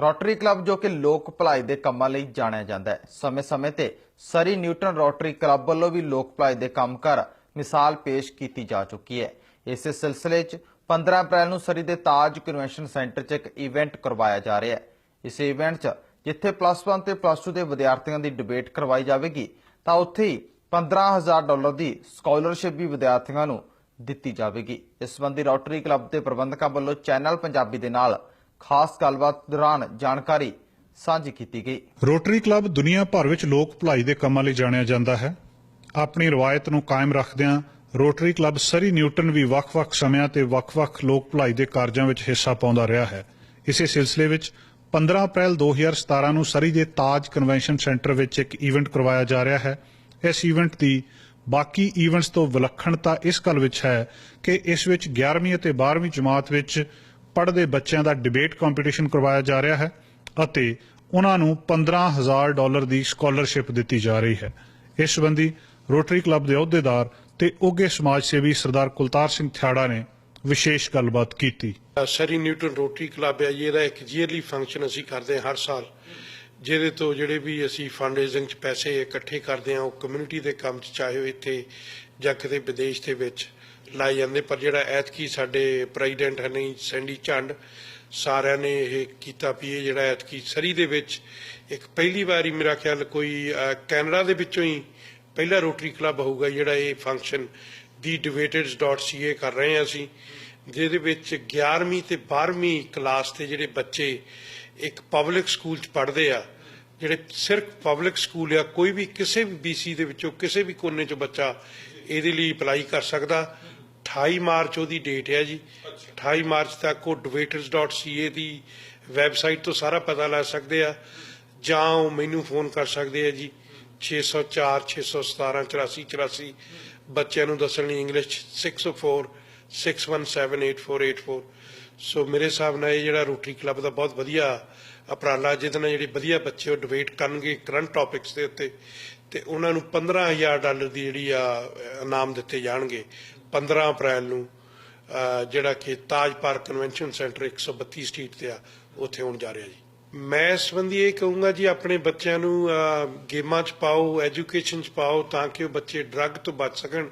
Rotary club ਜੋ ਕਿ ਲੋਕ ਭਲਾਈ ਦੇ ਕੰਮਾਂ ਲਈ ਜਾਣਿਆ ਜਾਂਦਾ ਹੈ। ਸਮੇਂ-ਸਮੇਂ ਤੇ ਸਰੀ ਨਿਊਟਨ ਰੋਟਰੀ ਕਲੱਬ ਵੱਲੋਂ ਵੀ ਲੋਕ ਭਲਾਈ ਦੇ ਕੰਮ ਕਰ ਮਿਸਾਲ ਪੇਸ਼ ਕੀਤੀ ਜਾ ਚੁੱਕੀ ਹੈ। ਇਸੇ ਸਿਲਸਿਲੇ 'ਚ 15 ਅਪ੍ਰੈਲ ਨੂੰ ਸਰੀ ਦੇ ਤਾਜ ਕਨਵੈਨਸ਼ਨ ਸੈਂਟਰ 'ਚ ਇੱਕ ਇਵੈਂਟ ਕਰਵਾਇਆ ਜਾ ਰਿਹਾ ਹੈ। ਇਸ ਇਵੈਂਟ 'ਚ ਜਿੱਥੇ ਪਲੱਸ 1 ਤੇ ਪਲੱਸ 2 ਦੇ ਵਿਦਿਆਰਥੀਆਂ ਦੀ ਡਿਬੇਟ ਕਰਵਾਈ ਜਾਵੇਗੀ, ਤਾਂ ਉੱਥੇ ਹੀ 15000 ਡਾਲਰ ਦੀ ਸਕਾਲਰਸ਼ਿਪ ਵੀ ਵਿਦਿਆਰਥੀਆਂ ਨੂੰ ਦਿੱਤੀ ਜਾਵੇਗੀ। ਇਸ ਸੰਬੰਧੀ ਰੋਟਰੀ ਕਲੱਬ ਦੇ ਪ੍ਰਬੰਧਕਾਂ ਵੱਲੋਂ ਚੈਨਲ ਪੰਜਾਬੀ ਦੇ ਨਾਲ ਖਾਸ ਗੱਲਬਾਤ ਦੌਰਾਨ ਜਾਣਕਾਰੀ ਸਾਂਝੀ ਕੀਤੀ ਗਈ। ਰੋਟਰੀ ਕਲੱਬ ਦੁਨੀਆ ਭਰ ਵਿੱਚ ਲੋਕ ਭਲਾਈ ਦੇ ਕੰਮਾਂ ਲਈ ਜਾਣਿਆ ਜਾਂਦਾ ਹੈ। ਆਪਣੀ ਰਵਾਇਤ ਨੂੰ ਕਾਇਮ ਰੱਖਦਿਆਂ ਰੋਟਰੀ ਕਲੱਬ ਸਰੀ ਨਿਊਟਨ ਵੀ ਵੱਖ-ਵੱਖ ਸਮਿਆਂ ਤੇ ਵੱਖ-ਵੱਖ ਲੋਕ ਭਲਾਈ ਦੇ ਕਾਰਜਾਂ ਵਿੱਚ ਹਿੱਸਾ ਪਾਉਂਦਾ ਰਿਹਾ ਹੈ। ਇਸੇ ਸਿਲਸਿਲੇ ਵਿੱਚ 15 ਅਪ੍ਰੈਲ 2017 ਨੂੰ ਸਰੀ ਦੇ ਤਾਜ ਕਨਵੈਨਸ਼ਨ ਸੈਂਟਰ ਵਿੱਚ ਇੱਕ ਇਵੈਂਟ ਕਰਵਾਇਆ ਜਾ ਰਿਹਾ ਹੈ। ਇਸ ਇਵੈਂਟ ਦੀ ਬਾਕੀ ਇਵੈਂਟਸ ਤੋਂ ਵਿਲੱਖਣਤਾ ਇਸ ਗੱਲ ਵਿੱਚ ਹੈ ਕਿ ਇਸ ਵਿੱਚ 11ਵੀਂ ਅਤੇ 12ਵੀਂ ਜਮਾਤ ਵਿੱਚ ਪੜ੍ਹਦੇ ਬੱਚਿਆਂ ਦਾ ਡਿਬੇਟ ਕੰਪੀਟੀਸ਼ਨ ਕਰਵਾਇਆ ਜਾ ਰਿਹਾ ਹੈ ਅਤੇ ਉਹਨਾਂ ਨੂੰ 15000 ਡਾਲਰ ਦੀ ਸਕਾਲਰਸ਼ਿਪ ਦਿੱਤੀ ਜਾ ਰਹੀ ਹੈ। ਇਸ ਸੰਬੰਧੀ ਰੋਟਰੀ ਕਲੱਬ ਦੇ ਅਹੁਦੇਦਾਰ ਤੇ ਉੱਘੇ ਸਮਾਜ ਸੇਵੀ ਸਰਦਾਰ ਕੁਲਤਾਰ ਸਿੰਘ ਥਿਆੜਾ ਨੇ ਵਿਸ਼ੇਸ਼ ਗੱਲਬਾਤ ਕੀਤੀ। ਸਰੀ ਨਿਊਟਨ ਰੋਟਰੀ ਕਲੱਬ ਹੈ ਜੀ, ਇਹਦਾ ਇੱਕ ਈਅਰਲੀ ਫੰਕਸ਼ਨ ਅਸੀਂ ਕਰਦੇ ਹਾਂ ਹਰ ਸਾਲ। ਜਿਹਦੇ ਤੋਂ ਜਿਹੜੇ ਵੀ ਅਸੀਂ ਫੰਡ ਰੇਜ਼ਿੰਗ ਚ ਪੈਸੇ ਇਕੱਠੇ ਕਰਦੇ ਹਾਂ, ਉਹ ਕਮਿਊਨਿਟੀ ਦੇ ਕੰਮ ਚ, ਚਾਹੇ ਉਹ ਇੱਥੇ ਜਾਂ ਕਿਤੇ ਵਿਦੇਸ਼ ਦੇ ਵਿੱਚ ਲਾਏ ਜਾਂਦੇ, ਪਰ ਜਿਹੜਾ ਐਤਕੀ ਸਾਡੇ ਪ੍ਰੈਜ਼ੀਡੈਂਟ ਹਨੀ ਸੈਂਡੀ ਚੰਡ ਸਾਰਿਆਂ ਨੇ ਇਹ ਕੀਤਾ ਵੀ ਇਹ ਜਿਹੜਾ ਐਤਕੀ ਸਰੀ ਦੇ ਵਿੱਚ ਇੱਕ ਪਹਿਲੀ ਵਾਰੀ ਮੇਰਾ ਖਿਆਲ ਕੋਈ ਕੈਨੇਡਾ ਦੇ ਵਿੱਚੋਂ ਹੀ ਪਹਿਲਾ ਰੋਟਰੀ ਕਲੱਬ ਹੋਊਗਾ ਜਿਹੜਾ ਇਹ ਫੰਕਸ਼ਨ ਦੀ debaters.ca ਕਰ ਰਹੇ ਹਾਂ ਅਸੀਂ। ਜਿਹਦੇ ਵਿੱਚ 11ਵੀਂ ਤੇ 12ਵੀਂ ਕਲਾਸ 'ਤੇ ਜਿਹੜੇ ਬੱਚੇ ਇੱਕ ਪਬਲਿਕ ਸਕੂਲ ਚ ਪੜ੍ਹਦੇ ਆ ਜਿਹੜੇ ਸਿਰਫ ਪਬਲਿਕ ਸਕੂਲ ਆ ਕੋਈ ਵੀ ਕਿਸੇ ਵੀ BC ਦੇ ਵਿੱਚੋਂ ਕਿਸੇ ਵੀ ਕੋਨੇ ਚੋਂ ਬੱਚਾ ਇਹਦੇ ਲਈ ਅਪਲਾਈ ਕਰ ਸਕਦਾ। 28 ਮਾਰਚ ਉਹਦੀ ਡੇਟ ਹੈ ਜੀ। 28 ਮਾਰਚ ਤੱਕ ਉਹ debaters.ca ਦੀ ਵੈਬਸਾਈਟ ਤੋਂ ਸਾਰਾ ਪਤਾ ਲੈ ਸਕਦੇ ਆ ਜਾਂ ਉਹ ਮੈਨੂੰ ਫੋਨ ਕਰ ਸਕਦੇ ਆ ਜੀ। 604 617 84 84 ਬੱਚਿਆਂ ਨੂੰ ਦੱਸਣ ਲਈ ਇੰਗਲਿਸ਼ 604 6178484 ਸੋ ਮੇਰੇ ਹਿਸਾਬ ਨਾਲ ਇਹ ਜਿਹੜਾ ਰੋਟਰੀ ਕਲੱਬ ਦਾ ਬਹੁਤ ਵਧੀਆ ਉਪਰਾਲਾ, ਜਿਹਦੇ ਨਾਲ ਜਿਹੜੇ ਵਧੀਆ ਬੱਚੇ ਉਹ ਡਿਬੇਟ ਕਰਨਗੇ ਕਰੰਟ ਟੌਪਿਕਸ ਦੇ ਉੱਤੇ, ਤੇ ਉਹਨਾਂ ਨੂੰ 15000 ਡਾਲਰ ਦੀ ਜਿਹੜੀ ਆ ਇਨਾਮ ਦਿੱਤੇ ਜਾਣਗੇ 15 ਅਪ੍ਰੈਲ ਨੂੰ ਜਿਹੜਾ ਕਿ Taj park convention centre 132 street ਤੇ ਆ, ਉੱਥੇ ਹੋਣ ਜਾ ਰਿਹਾ ਜੀ। ਮੈਂ ਇਸ ਸੰਬੰਧੀ ਇਹ ਕਹੂੰਗਾ ਜੀ, ਆਪਣੇ ਬੱਚਿਆਂ ਨੂੰ ਗੇਮਾਂ 'ਚ ਪਾਓ ਐਜੂਕੇਸ਼ਨ 'ਚ ਪਾਓ, ਤਾਂ ਕਿ ਉਹ ਬੱਚੇ ਡਰੱਗ ਤੋਂ ਬਚ ਸਕਣ,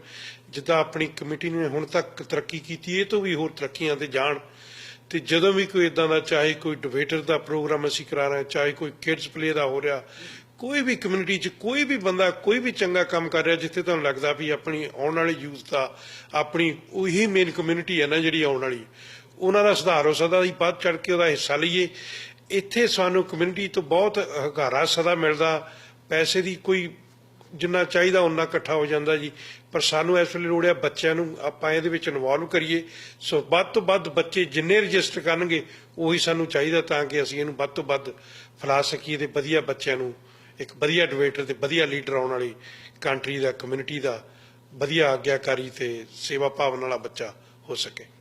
ਜਿੱਦਾਂ ਆਪਣੀ ਕਮੇਟੀ ਨੇ ਹੁਣ ਤੱਕ ਤਰੱਕੀ ਕੀਤੀ, ਇਹ ਤੋਂ ਵੀ ਹੋਰ ਤਰੱਕੀਆਂ ਤੇ ਜਾਣ। ਤੇ ਜਦੋਂ ਵੀ ਕੋਈ ਇਦਾਂ ਦਾ, ਚਾਹੇ ਕੋਈ ਡਿਬੇਟਰ ਦਾ ਪ੍ਰੋਗਰਾਮ ਅਸੀਂ ਕਰਾ ਰਹੇ ਹਾਂ, ਚਾਹੇ ਕੋਈ ਕਿਡਸ ਪਲੇ ਦਾ ਹੋ ਰਿਹਾ, ਕੋਈ ਵੀ ਕਮਿਊਨਿਟੀ 'ਚ ਕੋਈ ਵੀ ਬੰਦਾ, ਕੋਈ ਵੀ ਚੰਗਾ ਕੰਮ ਕਰ ਰਿਹਾ, ਜਿੱਥੇ ਤੁਹਾਨੂੰ ਲੱਗਦਾ ਵੀ ਆਪਣੀ ਆਉਣ ਵਾਲੀ ਯੂਥ ਦਾ, ਆਪਣੀ ਉਹੀ ਮੇਨ ਕਮਿਊਨਿਟੀ ਹੈ ਨਾ ਜਿਹੜੀ ਆਉਣ ਵਾਲੀ, ਉਹਨਾਂ ਦਾ ਸੁਧਾਰ ਹੋ ਸਕਦਾ, ਅਸੀਂ ਵੱਧ ਚੜ ਕੇ ਉਹਦਾ ਹਿੱਸਾ ਲਈਏ। ਇੱਥੇ ਸਾਨੂੰ ਕਮਿਊਨਿਟੀ ਤੋਂ ਬਹੁਤ ਹੰਗਾਰਾ ਸਦਾ ਮਿਲਦਾ, ਪੈਸੇ ਦੀ ਕੋਈ ਜਿੰਨਾ ਚਾਹੀਦਾ ਉਨਾ ਇਕੱਠਾ ਹੋ ਜਾਂਦਾ ਜੀ। ਪਰ ਸਾਨੂੰ ਇਸ ਵੇਲੇ ਲੋੜ ਹੈ ਬੱਚਿਆਂ ਨੂੰ ਆਪਾਂ ਇਹਦੇ ਵਿੱਚ ਇਨਵੋਲਵ ਕਰੀਏ। ਸੋ ਵੱਧ ਤੋਂ ਵੱਧ ਬੱਚੇ ਜਿੰਨੇ ਰਜਿਸਟਰ ਕਰਨਗੇ, ਉਹੀ ਸਾਨੂੰ ਚਾਹੀਦਾ ਤਾਂ ਕਿ ਅਸੀਂ ਇਹਨੂੰ ਵੱਧ ਤੋਂ ਵੱਧ ਫੈਲਾ ਸਕੀਏ ਤੇ ਵਧੀਆ ਬੱਚਿਆਂ ਨੂੰ, ਇੱਕ ਵਧੀਆ ਡਿਬੇਟਰ ਤੇ ਵਧੀਆ ਲੀਡਰ ਆਉਣ ਵਾਲੀ ਕੰਟਰੀ ਦਾ ਕਮਿਊਨਿਟੀ ਦਾ ਵਧੀਆ ਆਗਿਆਕਾਰੀ ਤੇ ਸੇਵਾ ਭਾਵਨਾ ਵਾਲਾ ਬੱਚਾ ਹੋ ਸਕੇ।